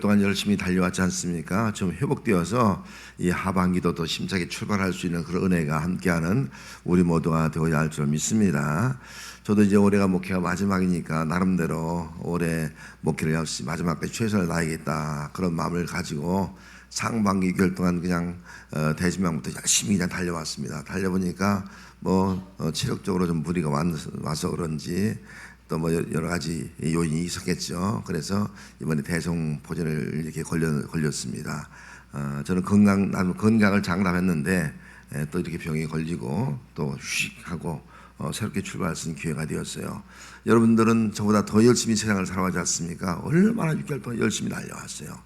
동안 열심히 달려왔지 않습니까? 좀 회복되어서 이 하반기도 더 힘차게 출발할 수 있는 그런 은혜가 함께하는 우리 모두가 되어야 할 줄 믿습니다. 저도 이제 올해가 목회가 마지막이니까 나름대로 올해 목회를 역시 마지막까지 최선을 다하겠다 그런 마음을 가지고 상반기 6개월 동안 그냥 어, 대지명부터 열심히 그냥 달려왔습니다. 달려보니까 뭐 어, 체력적으로 좀 무리가 왔, 와서 그런지 또 뭐 여러 가지 요인이 있었겠죠. 그래서 이번에 대성포진을 이렇게 걸려, 걸렸습니다. 어, 저는 건강, 나는 건강을 장담했는데 에, 또 이렇게 병이 걸리고 또 휴식하고 어, 새롭게 출발할 수 있는 기회가 되었어요. 여러분들은 저보다 더 열심히 세상을 살아가지 않습니까? 얼마나 6개월 동안 열심히 달려왔어요.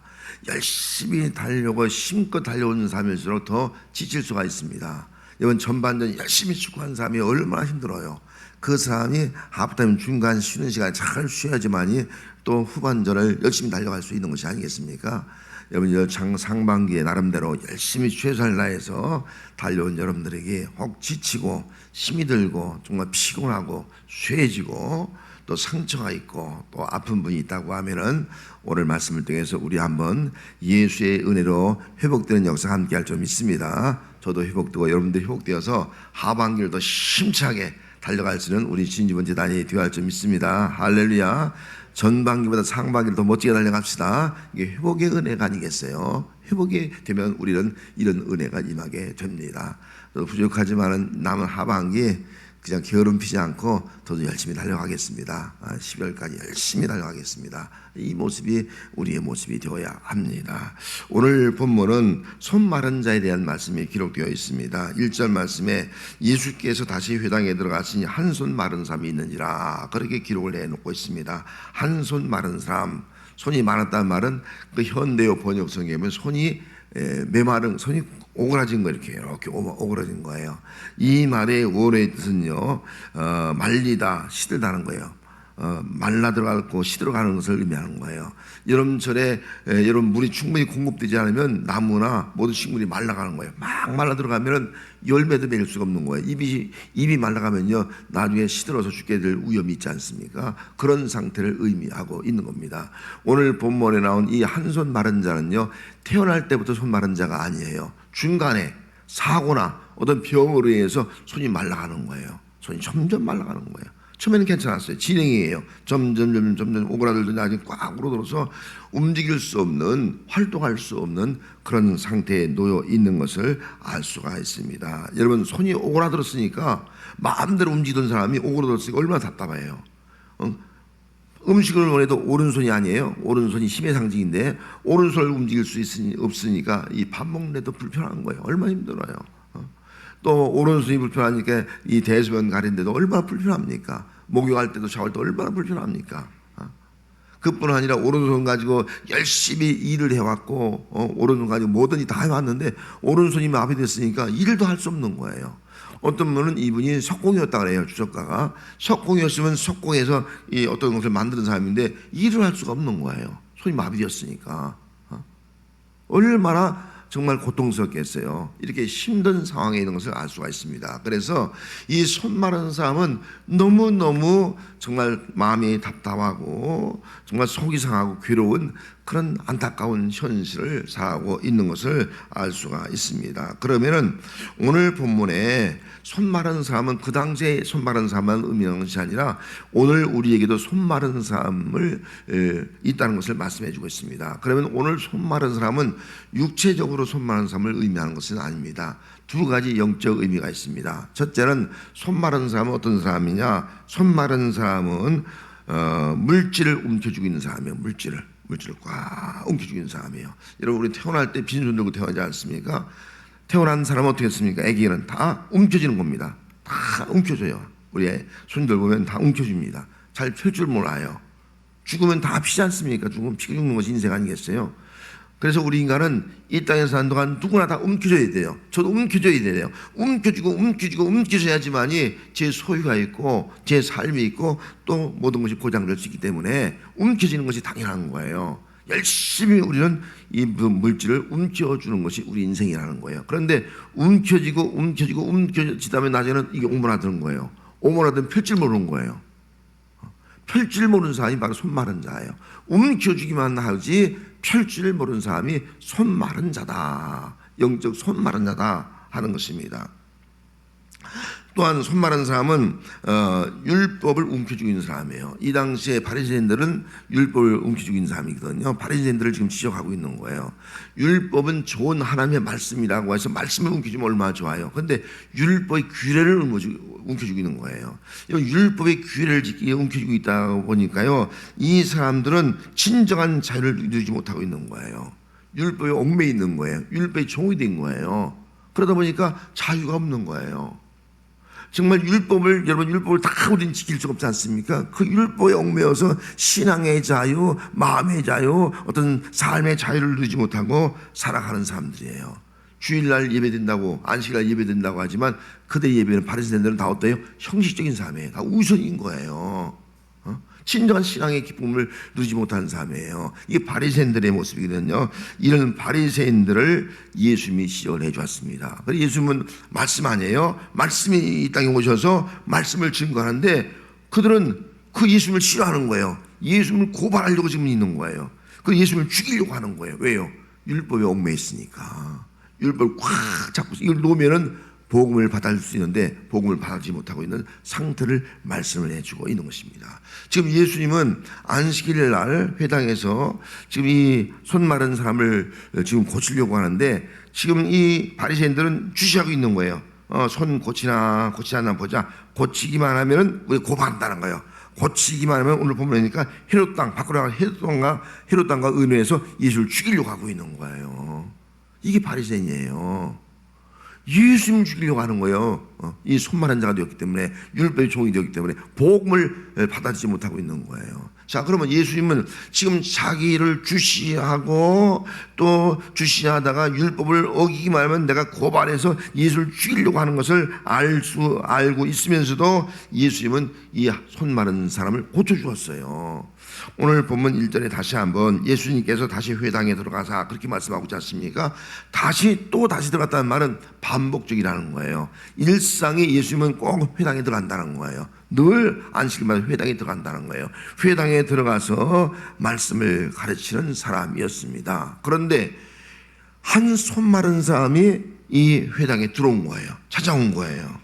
열심히 달려고 힘껏 달려오는 삶일수록 더 지칠 수가 있습니다. 이번 전반전 열심히 축구한 사람이 얼마나 힘들어요. 그 사람이 하프타임 중간 쉬는 시간에 잘 쉬어야지만이 또 후반전을 열심히 달려갈 수 있는 것이 아니겠습니까? 여러분 열창 상반기에 나름대로 열심히 최선을 다해서 달려온 여러분들에게 혹 지치고 힘이 들고 정말 피곤하고 쇠해지고 또 상처가 있고 또 아픈 분이 있다고 하면은 오늘 말씀을 통해서 우리 한번 예수의 은혜로 회복되는 역사 함께 할줄 믿습니다. 저도 회복되고 여러분들 회복되어서 하반기를 더 힘차게 달려갈 수 있는 우리 진지번 재단이 되어야 할 줄 믿습니다. 할렐루야. 전반기보다 상반기를 더 멋지게 달려갑시다. 이게 회복의 은혜가 아니겠어요? 회복이 되면 우리는 이런 은혜가 임하게 됩니다. 부족하지만은 남은 하반기 그냥 게으름 피지 않고 저도 열심히 달려가겠습니다. 12월까지 열심히 달려가겠습니다. 이 모습이 우리의 모습이 되어야 합니다. 오늘 본문은 손 마른 자에 대한 말씀이 기록되어 있습니다. 1절 말씀에 예수께서 다시 회당에 들어가시니 한 손 마른 사람이 있는지라 그렇게 기록을 해놓고 있습니다. 한 손 마른 사람 손이 많았다는 말은 그 현대어 번역 성경에 보면 손이 에, 메마른 손이 오그라진 거 이렇게 이렇게 오- 오그라진 거예요. 이 말의 원어의 뜻은요 어, 말리다 시들다는 거예요. 어, 말라 들어가고 시들어가는 것을 의미하는 거예요. 여름철에 에, 여름 물이 충분히 공급되지 않으면 나무나 모든 식물이 말라가는 거예요. 막 말라 들어가면은 열매도 맺을 수가 없는 거예요. 입이 입이 말라가면요 나중에 시들어서 죽게 될 위험이 있지 않습니까? 그런 상태를 의미하고 있는 겁니다. 오늘 본문에 나온 이 한 손 마른 자는요 태어날 때부터 손 마른 자가 아니에요. 중간에 사고나 어떤 병으로 인해서 손이 말라가는 거예요. 손이 점점 말라가는 거예요. 처음에는 괜찮았어요. 진행이에요. 점점 점점 점점 오그라들더니 나중에 꽉 울어들어서 움직일 수 없는 활동할 수 없는 그런 상태에 놓여 있는 것을 알 수가 있습니다. 여러분 손이 오그라들었으니까 마음대로 움직이던 사람이 오그라들었으니까 얼마나 답답해요. 어? 음식을 원해도 오른손이 아니에요. 오른손이 힘의 상징인데 오른손을 움직일 수 있으니 없으니까 이 밥 먹는데도 불편한 거예요. 얼마나 힘들어요. 어? 또 오른손이 불편하니까 이 대소변 가린데도 얼마나 불편합니까? 목욕할 때도 샤워할 때 얼마나 불편합니까? 어? 그뿐 아니라 오른손 가지고 열심히 일을 해왔고 어, 오른손 가지고 뭐든지 다 해왔는데 오른손이 마비 됐으니까 일도 할 수 없는 거예요. 어떤 분은 이분이 석공이었다 그래요 주석가가 석공이었으면 석공에서 이 어떤 것을 만드는 사람인데 일을 할 수가 없는 거예요. 손이 마비되었으니까 어? 얼마나 정말 고통스럽겠어요. 이렇게 힘든 상황에 있는 것을 알 수가 있습니다. 그래서 이 손 마른 사람은 너무 너무 정말 마음이 답답하고 정말 속이 상하고 괴로운 그런 안타까운 현실을 살아가고 있는 것을 알 수가 있습니다. 그러면은 오늘 본문에 손 마른 사람은 그 당시에 손 마른 사람만 의미하는 것이 아니라 오늘 우리에게도 손 마른 사람을 에, 있다는 것을 말씀해 주고 있습니다. 그러면 오늘 손 마른 사람은 육체적으로 손 마른 사람을 의미하는 것은 아닙니다. 두 가지 영적 의미가 있습니다. 첫째는 손 마른 사람은 어떤 사람이냐? 손 마른 사람은 어, 물질을 움켜쥐고 있는 사람이에요. 물질을 물질을 꽉 있는 사람이에요. 여러분 우리 태어날 때 빈손 들고 태어나지 않습니까? 태어난 사람은 어떻게 했습니까? 아기는 다 움켜쥐는 겁니다. 다 움켜줘요. 우리 손들 보면 다 움켜줍니다. 잘 펼 줄 몰라요. 죽으면 다 피지 않습니까? 죽으면 피 죽는 것이 인생 아니겠어요? 그래서 우리 인간은 이 땅에 사는 동안 누구나 다 움켜줘야 돼요. 저도 움켜줘야 돼요. 움켜주고 움켜주고 움켜줘야지만이 제 소유가 있고 제 삶이 있고 또 모든 것이 보장될 수 있기 때문에 움켜지는 것이 당연한 거예요. 열심히 우리는 이 물질을 움켜주는 것이 우리 인생이라는 거예요. 그런데 움켜지고 움켜지고 움켜지다면 나중에는 이게 오므라드는 거예요. 오므라드는 펼줄 모르는 거예요. 펼줄 모르는 사람이 바로 손 마른 자예요. 움켜주기만 하지 펼줄 모르는 사람이 손 마른 자다. 영적 손 마른 자다 하는 것입니다. 또한 손 마른 사람은 어, 율법을 움켜쥐고 있는 사람이에요. 이 당시에 바리새인들은 율법을 움켜쥐고 있는 사람이거든요. 바리새인들을 지금 지적하고 있는 거예요. 율법은 좋은 하나님의 말씀이라고 해서 말씀을 움켜쥐면 얼마나 좋아요. 그런데 율법의 규례를 움켜쥐고 있는 거예요. 이 율법의 규례를 지키기 움켜쥐고 있다 보니까요. 이 사람들은 진정한 자유를 누리지 못하고 있는 거예요. 율법에 얽매 있는 거예요. 율법의 종이 된 거예요. 그러다 보니까 자유가 없는 거예요. 정말 율법을 여러분 율법을 다 우리는 지킬 수 없지 않습니까? 그 율법에 얽매여서 신앙의 자유, 마음의 자유, 어떤 삶의 자유를 누리지 못하고 살아가는 사람들이에요. 주일날 예배된다고 안식일날 예배된다고 하지만 그대 예배는 바리새인들은 다 어때요? 형식적인 삶이에요. 다 우선인 거예요. 어? 진정한 신앙의 기쁨을 누리지 못하는 삶이에요. 이게 바리새인들의 모습이거든요. 이런 바리새인들을 예수님이 시연해 주었습니다. 그래서 예수님은 말씀 아니에요. 말씀이 이 땅에 오셔서 말씀을 증거하는데 그들은 그 예수님을 싫어하는 거예요. 예수님을 고발하려고 지금 있는 거예요. 그 예수님을 죽이려고 하는 거예요. 왜요? 율법에 얽매 있으니까. 율법을 꽉 잡고 이걸 놓으면은 복음을 받아줄 수 있는데 복음을 받지 못하고 있는 상태를 말씀을 해주고 있는 것입니다. 지금 예수님은 안식일 날 회당에서 지금 이 손 마른 사람을 지금 고치려고 하는데 지금 이 바리새인들은 주시하고 있는 거예요. 어, 손 고치나 고치지 않나 보자. 고치기만 하면은 우리 고발한다는 거예요. 고치기만 하면 오늘 보면니까 헤롯 땅 밖으로 나가 헤롯 땅과 헤롯 땅과 은혜에서 예수를 죽이려고 하고 있는 거예요. 이게 바리새인이에요. 예수님 죽이려고 하는 거예요. 어, 이 손만한 자가 되었기 때문에 율법의 종이 되었기 때문에 복음을 받아들이지 못하고 있는 거예요. 자, 그러면 예수님은 지금 자기를 주시하고 또 주시하다가 율법을 어기기만 하면 내가 고발해서 예수를 죽이려고 하는 것을 알 수 알고 있으면서도 예수님은 이 손 마른 사람을 고쳐 주었어요. 오늘 본문 1절에 다시 한번 예수님께서 다시 회당에 들어가사 그렇게 말씀하고 있지 않습니까? 다시 또 다시 들어갔다는 말은 반복적이라는 거예요. 일상에 예수님은 꼭 회당에 들어간다는 거예요. 늘 안식일마다 회당에 들어간다는 거예요. 회당에 들어가서 말씀을 가르치는 사람이었습니다. 그런데 한 손 마른 사람이 이 회당에 들어온 거예요. 찾아온 거예요.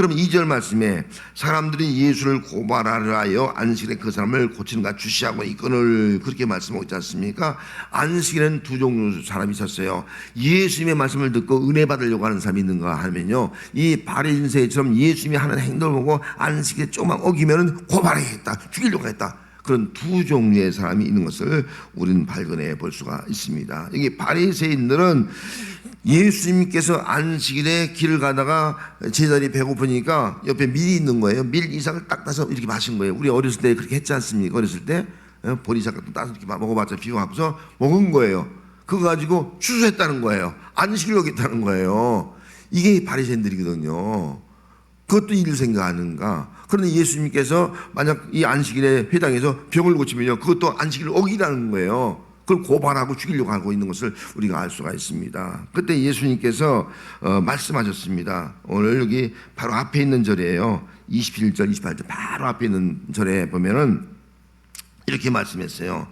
어? 그럼 2절 말씀에 사람들이 예수를 고발하려 안식일에 그 사람을 고치는가 주시하고 이건을 그렇게 말씀하고 있지 않습니까? 안식일에는 두 종류 사람이 있었어요. 예수님의 말씀을 듣고 은혜 받으려고 하는 사람이 있는가 하면요. 이 바리새처럼 예수님이 하는 행동을 보고 안식일에 조금만 어기면은 고발하겠다. 죽이려고 했다. 그런 두 종류의 사람이 있는 것을 우리는 발견해 볼 수가 있습니다. 이게 바리새인들은 예수님께서 안식일에 길을 가다가 제자리 배고프니까 옆에 밀이 있는 거예요. 밀 이삭을 딱 따서 이렇게 마신 거예요. 우리 어렸을 때 그렇게 했지 않습니까? 어렸을 때 어, 보리삭 같은 따서 이렇게 먹어봤자 비워갖고서 먹은 거예요. 그거 가지고 추수했다는 거예요. 안식일 여겼다는 거예요. 이게 바리새인들이거든요. 그것도 일 생각하는가? 그런데 예수님께서 만약 이 안식일에 회당에서 병을 고치면요, 그것도 안식일을 어기라는 거예요. 그걸 고발하고 죽이려고 하고 있는 것을 우리가 알 수가 있습니다. 그때 예수님께서 어, 말씀하셨습니다. 오늘 여기 바로 앞에 있는 절이에요. 27절, 28절 바로 앞에 있는 절에 보면은 이렇게 말씀했어요.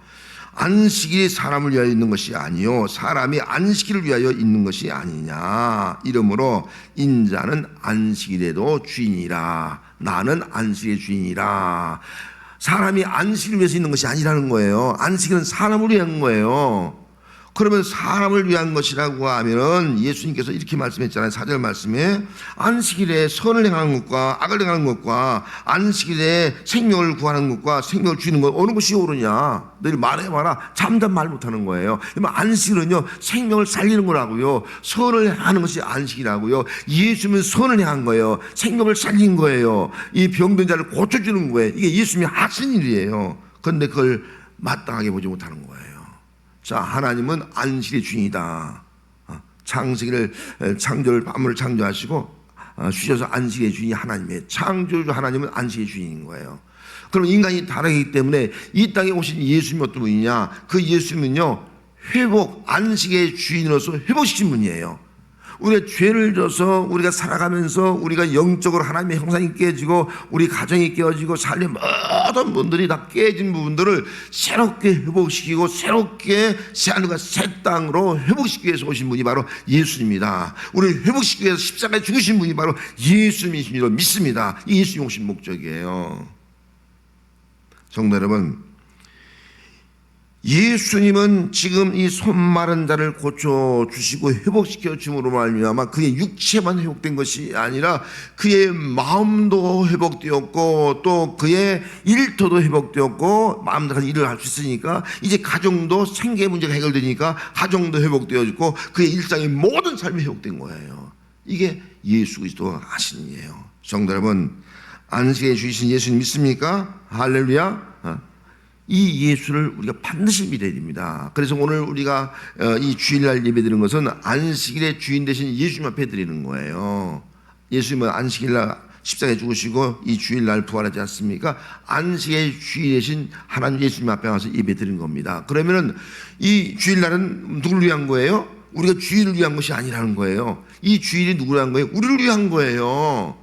안식일이 사람을 위하여 있는 것이 아니요 사람이 안식일을 위하여 있는 것이 아니냐 이러므로 인자는 안식일에도 주인이라 나는 안식의 주인이라 사람이 안식을 위해서 있는 것이 아니라는 거예요. 안식일은 사람을 위한 거예요 그러면 사람을 위한 것이라고 하면은 예수님께서 이렇게 말씀했잖아요. 사절 말씀에 안식일에 선을 행하는 것과 악을 행하는 것과 안식일에 생명을 구하는 것과 생명을 주는 것 어느 것이 옳으냐? 너희 말해봐라. 잠잠 말 못하는 거예요. 그러면 안식일은요 생명을 살리는 거라고요. 선을 행하는 것이 안식이라고요. 예수님은 선을 행한 거예요. 생명을 살린 거예요. 이 병든 자를 고쳐주는 거예요. 이게 예수님이 하신 일이에요. 그런데 그걸 마땅하게 보지 못하는 거예요. 자, 하나님은 안식의 주인이다. 어, 창세기를 창조를 밤을 창조하시고 어, 쉬셔서 안식의 주인이 하나님의 창조주 하나님은 안식의 주인인 거예요. 그럼 인간이 다르기 때문에 이 땅에 오신 예수님이 어떤 분이냐? 그 예수님은요 회복 안식의 주인으로서 회복시킨 분이에요. 우리가 죄를 져서 우리가 살아가면서 우리가 영적으로 하나님의 형상이 깨지고 우리 가정이 깨어지고 삶의 모든 분들이 다 깨진 부분들을 새롭게 회복시키고 새롭게 새하늘과 새 땅으로 회복시키기 위해서 오신 분이 바로 예수입니다. 우리를 회복시키기 위해서 십자가에 죽으신 분이 바로 예수님이신 줄 믿습니다. 이 예수님 오신 목적이에요. 성도 여러분, 예수님은 지금 이 손 마른 자를 고쳐 주시고 회복시켜 주므로 말미암아 그의 육체만 회복된 것이 아니라 그의 마음도 회복되었고 또 그의 일터도 회복되었고 마음대로 일을 할 수 있으니까 이제 가정도 생계 문제가 해결되니까 가정도 회복되어지고 그의 일상의 모든 삶이 회복된 거예요. 이게 예수 그리스도 하시는 일이에요. 성도 여러분 안식에 주신 예수님 믿습니까? 할렐루야. 어? 이 예수를 우리가 반드시 믿어야 됩니다. 그래서 오늘 우리가 어, 이 주일날 예배 드리는 것은 안식일의 주인 되신 예수님 앞에 드리는 거예요. 예수님은 안식일날 십자가에 죽으시고 이 주일날 부활하지 않습니까? 안식의 주인 되신 하나님 예수님 앞에 와서 예배 드리는 겁니다. 그러면은 이 주일날은 누구를 위한 거예요? 우리가 주일을 위한 것이 아니라는 거예요. 이 주일이 누구를 위한 거예요? 우리를 위한 거예요.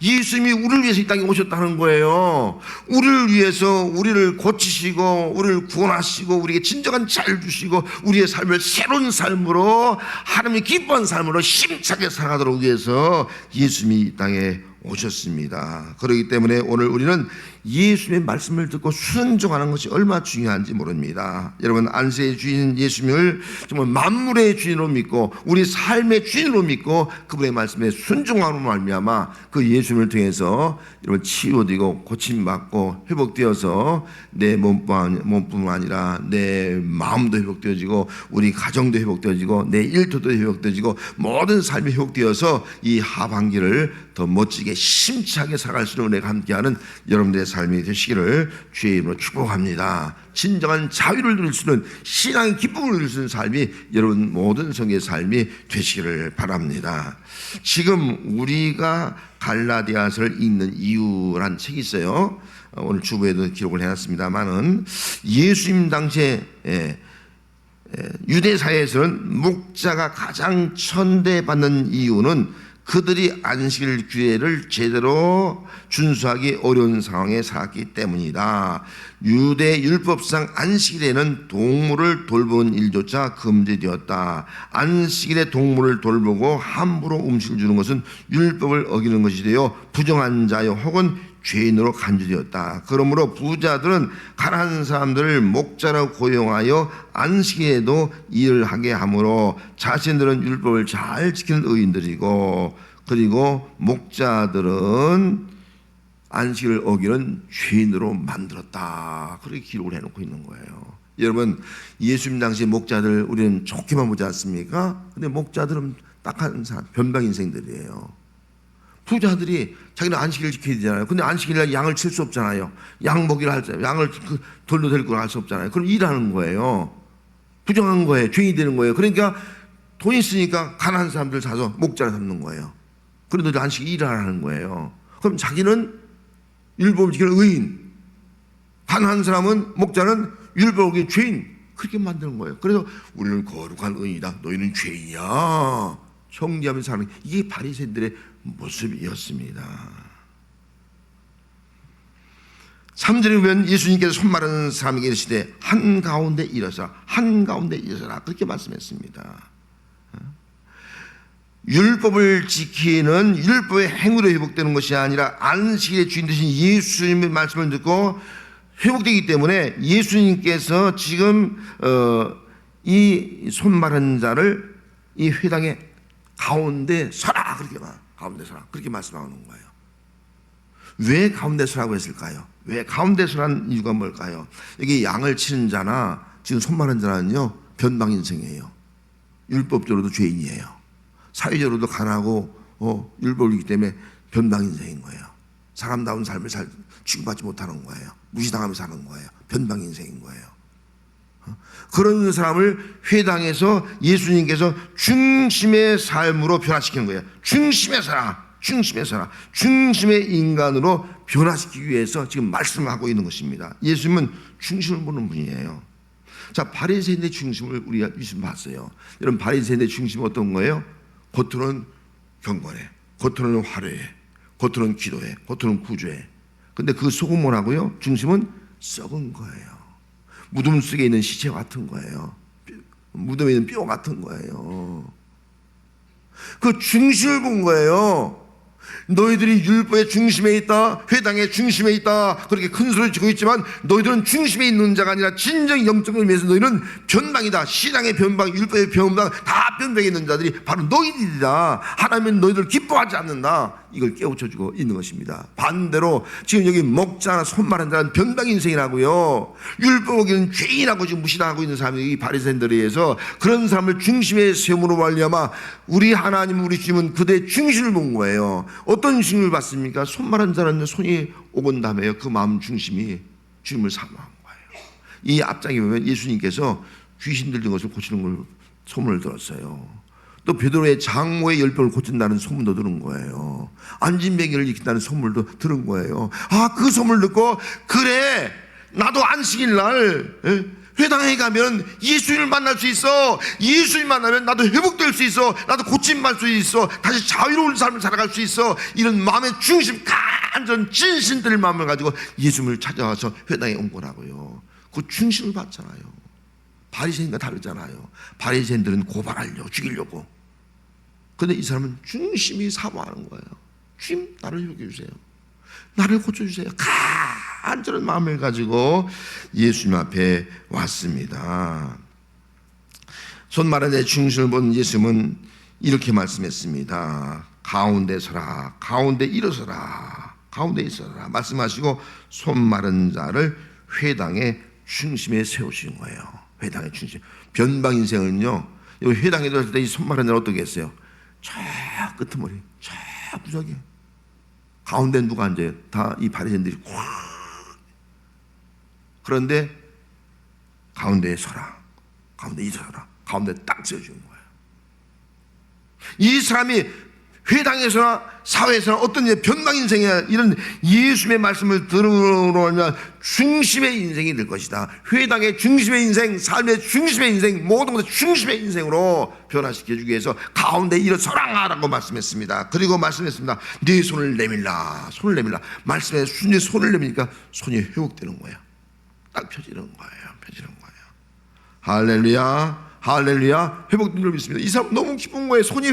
예수님이 우리를 위해서 이 땅에 오셨다는 거예요. 우리를 위해서 우리를 고치시고 우리를 구원하시고 우리에게 진정한 자유를 주시고 우리의 삶을 새로운 삶으로 하나님의 기뻐한 삶으로 힘차게 살아가도록 위해서 예수님이 이 땅에 오셨습니다. 그렇기 때문에 오늘 우리는 예수님의 말씀을 듣고 순종하는 것이 얼마나 중요한지 모릅니다. 여러분 안세의 주인 예수님을 정말 만물의 주인으로 믿고 우리 삶의 주인으로 믿고 그분의 말씀에 순종하는 말미암아 그 예수님을 통해서 여러분 치유되고 고침받고 회복되어서 내 몸뿐 몸뿐만 아니라 내 마음도 회복되어지고 우리 가정도 회복되어지고 내 일터도 회복되어지고 모든 삶이 회복되어서 이 하반기를 더 멋지게 심차게 살아갈 수 있는 은혜가 함께하는 여러분들의 삶이 되시기를 주의 이름으로 축복합니다. 진정한 자유를 누릴 수 있는 신앙의 기쁨을 누릴 수 있는 삶이 여러분 모든 성의 삶이 되시기를 바랍니다. 지금 우리가 갈라디아서를 읽는 이유란 책이 있어요. 오늘 주부에도 기록을 해놨습니다만은 예수님 당시에 예, 유대 사회에서는 목자가 가장 천대받는 이유는 그들이 안식일 규례를 제대로 준수하기 어려운 상황에 살았기 때문이다. 유대 율법상 안식일에는 동물을 돌보는 일조차 금지되었다. 안식일에 동물을 돌보고 함부로 음식을 주는 것은 율법을 어기는 것이 되어 부정한 자여 혹은 죄인으로 간주되었다. 그러므로 부자들은 가난한 사람들을 목자로 고용하여 안식에도 일을 하게 하므로 자신들은 율법을 잘 지키는 의인들이고 그리고 목자들은 안식을 어기는 죄인으로 만들었다. 그렇게 기록을 해놓고 있는 거예요. 여러분 예수님 당시 목자들 우리는 좋게만 보지 않습니까? 근데 목자들은 딱한 사람 변방 인생들이에요. 부자들이 자기는 안식일을 지켜야 되잖아요. 근데 안식일날 양을 칠 수 없잖아요. 양 먹이를 할 때, 양을 그 돌로 데리고 할수 없잖아요. 그럼 일하는 거예요. 부정한 거예요. 죄인이 되는 거예요. 그러니까 돈 있으니까 가난한 사람들 사서 목자를 삼는 거예요. 그런데 안식 일을 하는 거예요. 그럼 자기는 율법을 지키는 의인. 가난한 사람은 목자는 율법을 지키는 죄인. 그렇게 만드는 거예요. 그래서 우리는 거룩한 의인이다. 너희는 죄인이야. 정죄하면서 사는 이게 바리새인들의 모습이었습니다. 3절에 보면 예수님께서 손 마른 사람에게 이르시되 한가운데 일어서라 한가운데 일어서라 그렇게 말씀했습니다. 율법을 지키는 율법의 행위로 회복되는 것이 아니라 안식일의 주인 되신 예수님의 말씀을 듣고 회복되기 때문에 예수님께서 지금 어, 이 손 마른 자를 이 회당의 가운데 서라 그렇게 말 가운데 서라 그렇게 말씀하는 거예요. 왜 가운데 서라고 했을까요? 왜 가운데 서라는 이유가 뭘까요? 여기 양을 치는 자나 지금 손 마른 자는요 변방 인생이에요. 율법적으로도 죄인이에요. 사회적으로도 가난하고 어, 율법이기 때문에 변방 인생인 거예요. 사람다운 삶을 살 취급받지 못하는 거예요. 무시당하며 사는 거예요. 변방 인생인 거예요. 그런 사람을 회당에서 예수님께서 중심의 삶으로 변화시키는 거예요. 중심의 사람, 중심의 사람, 중심의 인간으로 변화시키기 위해서 지금 말씀하고 있는 것입니다. 예수님은 중심을 보는 분이에요. 자, 바리새인의 중심을 우리가 유심 봤어요. 여러분 바리새인의 중심은 어떤 거예요? 겉으로는 경건해, 겉으로는 화려해, 겉으로는 기도해, 겉으로는 구조해. 근데 그 속은 뭐라고요? 중심은 썩은 거예요. 무덤 속에 있는 시체 같은 거예요. 무덤에 있는 뼈 같은 거예요. 그 중심을 본 거예요. 너희들이 율법의 중심에 있다, 회당의 중심에 있다, 그렇게 큰 소리 치고 있지만 너희들은 중심에 있는 자가 아니라 진정 영적을 위해서 너희는 변방이다. 신앙의 변방, 율법의 변방, 다 변방에 있는 자들이 바로 너희들이다. 하나님은 너희들 기뻐하지 않는다. 이걸 깨우쳐주고 있는 것입니다. 반대로 지금 여기 먹자나 손마른 자는 변방 인생이라고요. 율법 어기는 죄인하고 지금 무시당하고 있는 사람이 이 바리새인들에 의해서 그런 사람을 중심에 세움으로 말미암아 우리 하나님 우리 주님은 그대의 중심을 본 거예요. 어떤 중심을 봤습니까? 손마른 자는 손이 오건 다음에요. 그 마음 중심이 주님을 사모한 거예요. 이 앞장에 보면 예수님께서 귀신 들린 것을 고치는 걸 소문을 들었어요. 또 베드로의 장모의 열병을 고친다는 소문도 들은 거예요. 안진뱅이를 일으킨다는 소문도 들은 거예요. 아, 그 소문을 듣고 그래 나도 안식일 날 예? 회당에 가면 예수님을 만날 수 있어. 예수님 만나면 나도 회복될 수 있어. 나도 고침받을 수 있어. 다시 자유로운 삶을 살아갈 수 있어. 이런 마음의 중심, 간전 진심들 마음을 가지고 예수님을 찾아와서 회당에 온 거라고요. 그 중심을 봤잖아요. 바리새인과 다르잖아요. 바리새인들은 고발하려고 죽이려고. 근데 이 사람은 중심이 사모하는 거예요. 주님 나를 회복해 주세요. 나를 고쳐 주세요. 간절한 마음을 가지고 예수님 앞에 왔습니다. 손마른의 중심을 본 예수님은 이렇게 말씀했습니다. 가운데 서라, 가운데 일어서라, 가운데 있어라 말씀하시고 손마른 자를 회당의 중심에 세우신 거예요. 회당의 중심. 변방 인생은요. 회당에 들어갈 때이 손마른 자는 어떻게 했어요? 저 끄트머리, 저 구석에 가운데 누가 앉아요? 다 이 바리새인들이 꽉. 그런데 가운데에 서라, 가운데 있어라, 가운데 딱 세워주는 거예요. 이 사람이 회당에서나 사회에서나 어떤 변방 인생이야 이런 예수님의 말씀을 들으면 중심의 인생이 될 것이다. 회당의 중심의 인생, 삶의 중심의 인생, 모든 것의 중심의 인생으로 변화시켜 주기 위해서 가운데 일어서라라고 말씀했습니다. 그리고 말씀했습니다. 네 손을 내밀라, 손을 내밀라. 말씀에 순위 손을 내밀니까 손이 회복되는 거예요. 딱 펴지는 거예요. 펴지는 거예요. 할렐루야. 할렐루야 회복된 줄 믿습니다. 이 사람 너무 기쁜 거예요. 손이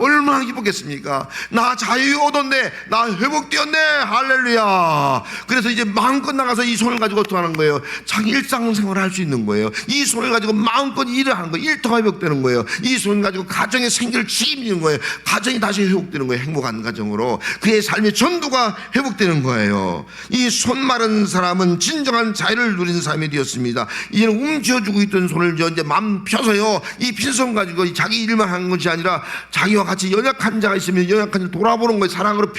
얼마나 기뻤겠습니까? 나 자유 얻었네. 나 회복되었네. 할렐루야. 그래서 이제 마음껏 나가서 이 손을 가지고 어떻게 하는 거예요? 자기 일상생활을 할 수 있는 거예요. 이 손을 가지고 마음껏 일을 하는 거예요. 일터가 회복되는 거예요. 이 손을 가지고 가정의 생계를 책임지는 거예요. 가정이 다시 회복되는 거예요. 행복한 가정으로 그의 삶의 전부가 회복되는 거예요. 이 손 마른 사람은 진정한 자유를 누리는 삶이 되었습니다. 이제는 움켜쥐고 있던 손을 이제 마음 펴 펴서요. 이 빈손 가지고 자기 일만 하는 것이 아니라 자기와 같이 연약한 자가 있으면 연약한 자 돌아보는 거예요 사랑으로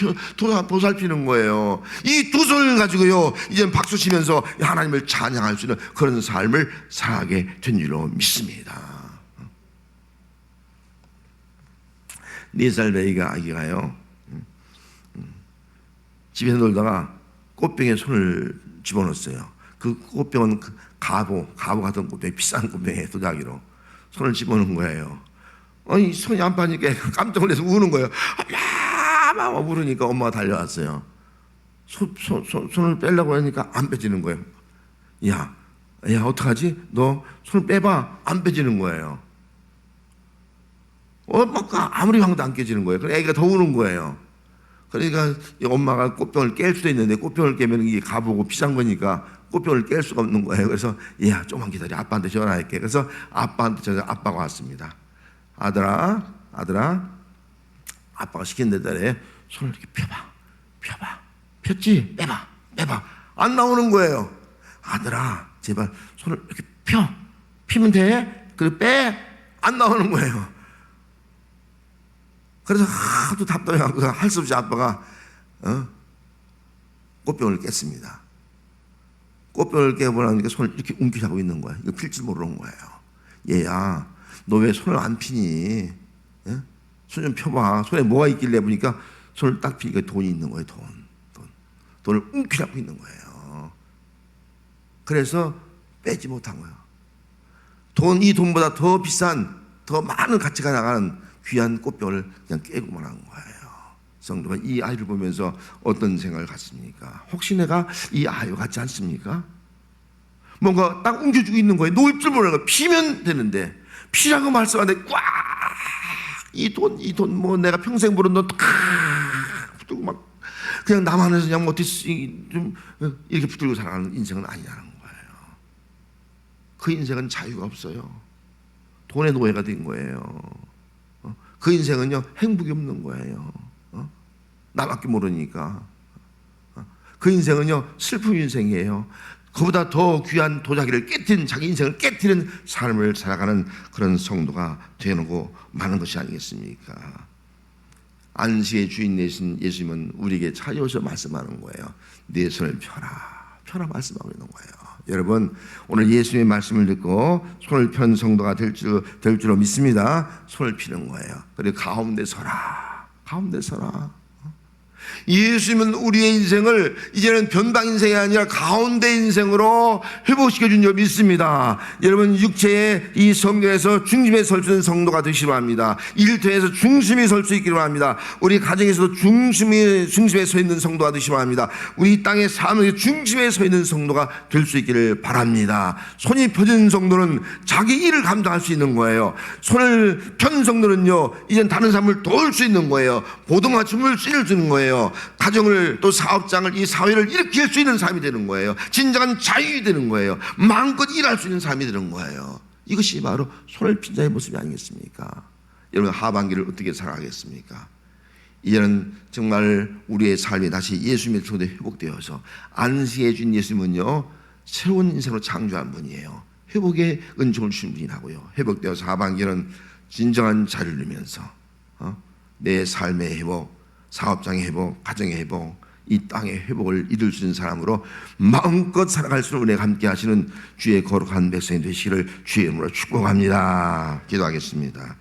보살피는 거예요. 이 두 손을 가지고요 이제 박수 치면서 하나님을 찬양할 수 있는 그런 삶을 살아가게 된 줄로 믿습니다. 네살 베이가 아기가요 집에서 놀다가 꽃병에 손을 집어넣었어요. 그 꽃병은 가보, 가보 같은 꽃병, 비싼 꽃병에 도자기로 손을 집어넣은 거예요. 아니 손이 안 빠니까 깜짝 놀라서 우는 거예요. 엄마, 엄마 부르니까 엄마가 달려왔어요. 손, 손, 손, 손을 빼려고 하니까 안 빼지는 거예요. 야, 야 어떡하지? 너 손을 빼봐. 안 빼지는 거예요. 엄마가 아무리 방도 안 깨지는 거예요. 그래 애기가 더 우는 거예요. 그러니까 엄마가 꽃병을 깰 수도 있는데 꽃병을 깨면 이게 가보고 비싼 거니까 꽃병을 깰 수가 없는 거예요. 그래서 야 조금만 기다려 아빠한테 전화할게. 그래서 아빠한테 전화 아빠가 왔습니다. 아들아 아들아 아빠가 시킨 대로 손을 이렇게 펴봐 펴봐 폈지 빼봐 빼봐 안 나오는 거예요. 아들아 제발 손을 이렇게 펴 피면 돼. 그리고 빼 안 나오는 거예요. 그래서 하도 답답해갖고 할 수 없이 아빠가 어? 꽃병을 깼습니다. 꽃병을 깨보라니까 손을 이렇게 움켜잡고 있는 거야. 이거 필줄 모르는 거예요. 얘야, 너 왜 손을 안 피니? 예? 손좀 펴봐. 손에 뭐가 있길래 보니까 손을 딱 피니까 돈이 있는 거예요. 돈, 돈, 돈을 움켜잡고 있는 거예요. 그래서 빼지 못한 거예요. 돈 이 돈보다 더 비싼 더 많은 가치가 나가는 귀한 꽃병을 그냥 깨고만 한 거예요. 성도가 이 아이를 보면서 어떤 생각을 갖습니까? 혹시 내가 이 아이와 같지 않습니까? 뭔가 딱 옮겨주고 있는 거예요. 놓을 줄 거예요. 피면 되는데 피라고 말씀하는데 꽉 이 돈 이 돈 뭐 내가 평생 버는 돈탁 붙들고 막 그냥 남 안에서 그냥 뭐 어떻게 쓰- 좀 이렇게 붙들고 살아가는 인생은 아니라는 거예요. 그 인생은 자유가 없어요. 돈의 노예가 된 거예요. 어? 그 인생은요 행복이 없는 거예요. 어? 나밖에 모르니까. 어? 그 인생은요 슬픈 인생이에요. 그보다 더 귀한 도자기를 깨뜨린 자기 인생을 깨뜨리는 삶을 살아가는 그런 성도가 되는고 많은 것이 아니겠습니까? 안식의 주인 되신 예수님은 우리에게 찾아오셔 말씀하는 거예요. 내 손을 펴라. 펴라 말씀하고 있는 거예요. 여러분 오늘 예수님의 말씀을 듣고 손을 편 성도가 될 줄 될 줄로 믿습니다. 손을 피는 거예요. 그리고 가운데 서라. 가운데 서라. 예수님은 우리의 인생을 이제는 변방 인생이 아니라 가운데 인생으로 회복시켜 준줄 믿습니다. 여러분 육체의 이 성경에서 중심에 설 수 있는 성도가 되시기 바랍니다. 일터에서 중심에 설수 있기를 바랍니다. 우리 가정에서도 중심에 중심에 서 있는 성도가 되시기 바랍니다. 우리 땅의 삶의 중심에 서 있는 성도가 될 수 있기를 바랍니다. 손이 펴진 성도는 자기 일을 감당할 수 있는 거예요. 손을 편 성도는요, 이젠 다른 사람을 도울 수 있는 거예요. 보동맞춤을 쓸수 있는 거예요. 가정을 또 사업장을 이 사회를 일으킬 수 있는 사람이 되는 거예요. 진정한 자유이 되는 거예요. 마음껏 일할 수 있는 사람이 되는 거예요. 이것이 바로 손을 핀 자의 모습이 아니겠습니까? 여러분 하반기를 어떻게 살아가겠습니까? 이제는 정말 우리의 삶이 다시 예수님의 손에 회복되어서 안식해 준 예수님은요 새로운 인생으로 창조한 분이에요. 회복의 은총을 주신 분이라고요. 회복되어서 하반기는 진정한 자유를 누리면서 어? 내 삶의 회복, 사업장의 회복, 가정의 회복, 이 땅의 회복을 이룰 수 있는 사람으로 마음껏 살아갈 수 있는 은혜가 함께 하시는 주의 거룩한 백성이 되시기를 주의 이름으로 축복합니다. 기도하겠습니다.